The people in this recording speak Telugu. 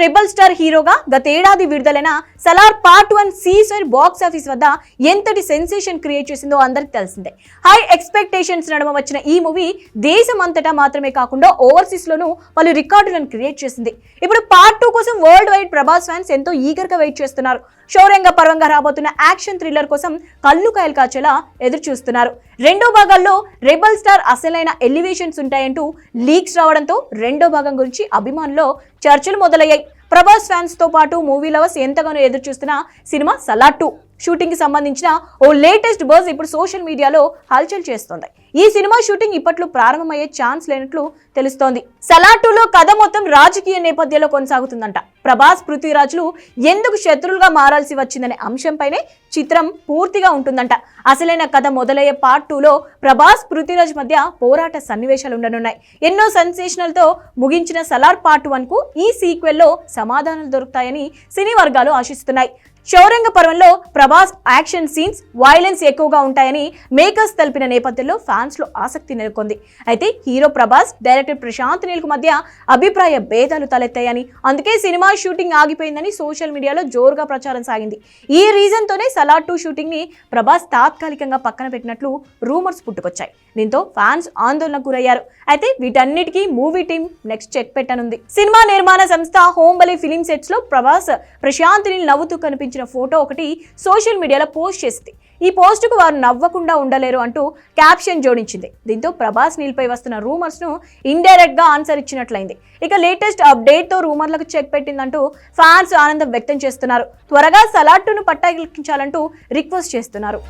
రెబల్ స్టార్ హీరోగా గతేడాది విడుదలైన సలార్ పార్ట్ వన్ సీజర్ బాక్స్ ఆఫీస్ వద్ద ఎంతటి సెన్సేషన్ క్రియేట్ చేసిందో అందరికి తెలిసిందే. హై ఎక్స్పెక్టేషన్స్ నడుమ వచ్చిన ఈ మూవీ దేశం అంతటా మాత్రమే కాకుండా ఓవర్సీస్ లోనూ పలు రికార్డులను క్రియేట్ చేసింది. ఇప్పుడు పార్ట్ టూ కోసం వరల్డ్ వైడ్ ప్రభాస్ ఫ్యాన్స్ ఎంతో ఈగర్గా వెయిట్ చేస్తున్నారు. శౌర్యంగ పర్వంగా రాబోతున్న యాక్షన్ థ్రిల్లర్ కోసం కళ్ళు కాయలు కాచేలా ఎదురు చూస్తున్నారు. రెండో భాగాల్లో రెబల్ స్టార్ అసలైన ఎలివేషన్స్ ఉంటాయంటూ లీక్స్ రావడంతో రెండో భాగం గురించి అభిమానుల్లో చర్చలు మొదలయ్యాయి. ప్రభాస్ ఫ్యాన్స్తో పాటు మూవీ లవర్స్ ఎంతగానో ఎదురు చూస్తున్న సినిమా సలాటు షూటింగ్కి సంబంధించిన ఓ లేటెస్ట్ బజ్ ఇప్పుడు సోషల్ మీడియాలో హల్చల్ చేస్తోంది. ఈ సినిమా షూటింగ్ ఇప్పట్లో ప్రారంభమయ్యే ఛాన్స్ లేనట్లు తెలుస్తోంది. సలార్ టూలో కథ మొత్తం రాజకీయ నేపథ్యంలో కొనసాగుతుందంట. ప్రభాస్ పృథ్వీరాజులు ఎందుకు శత్రువులుగా మారాల్సి వచ్చిందనే అంశంపైనే చిత్రం పూర్తిగా ఉంటుందంట. అసలైన కథ మొదలయ్యే పార్ట్ టూలో ప్రభాస్ పృథ్వీరాజ్ మధ్య పోరాట సన్నివేశాలు ఉండనున్నాయి. ఎన్నో సెన్సేషనల్తో ముగించిన సలార్ పార్ట్ వన్కు ఈ సీక్వెల్లో సమాధానాలు దొరుకుతాయని సినీ వర్గాలు ఆశిస్తున్నాయి. శౌరంగ పర్వంలో ప్రభాస్ యాక్షన్ సీన్స్ వైలెన్స్ ఎక్కువగా ఉంటాయని మేకర్స్ తెలిపిన నేపథ్యంలో ఫ్యాన్స్లో ఆసక్తి నెలకొంది. అయితే హీరో ప్రభాస్ డైరెక్టర్ ప్రశాంత్ నీల్ మధ్య అభిప్రాయ భేదాలు తలెత్తాయని. అందుకే సినిమా షూటింగ్ ఆగిపోయిందని సోషల్ మీడియాలో జోరుగా ప్రచారం సాగింది. ఈ రీజన్ తోనే సలాడ్ టూ షూటింగ్ని ప్రభాస్ తాత్కాలికంగా పక్కన పెట్టినట్లు రూమర్స్ పుట్టుకొచ్చాయి. దీంతో ఫ్యాన్స్ ఆందోళనకు గురయ్యారు. అయితే వీటన్నిటికీ మూవీ టీం నెక్స్ట్ చెక్ పెట్టనుంది. సినిమా నిర్మాణ సంస్థ హోంబలి ఫిలిం సెట్స్లో ప్రభాస్ ప్రశాంత్ నీల్ నవ్వుతూ కనిపించిన ఫోటో ఒకటి సోషల్ మీడియాలో పోస్ట్ చేసింది. ఈ పోస్టుకు వారు నవ్వకుండా ఉండలేరు అంటూ క్యాప్షన్ జోడించింది. దీంతో ప్రభాస్ నీల్పై వస్తున్న రూమర్స్ను ఇండైరెక్ట్గా ఆన్సర్ ఇచ్చినట్లయింది. ఇక లేటెస్ట్ అప్డేట్తో రూమర్లకు చెక్ పెట్టిందంటూ ఫ్యాన్స్ ఆనందం వ్యక్తం చేస్తున్నారు. త్వరగా సలాట్టును పట్టాగించాలంటూ రిక్వెస్ట్ చేస్తున్నారు.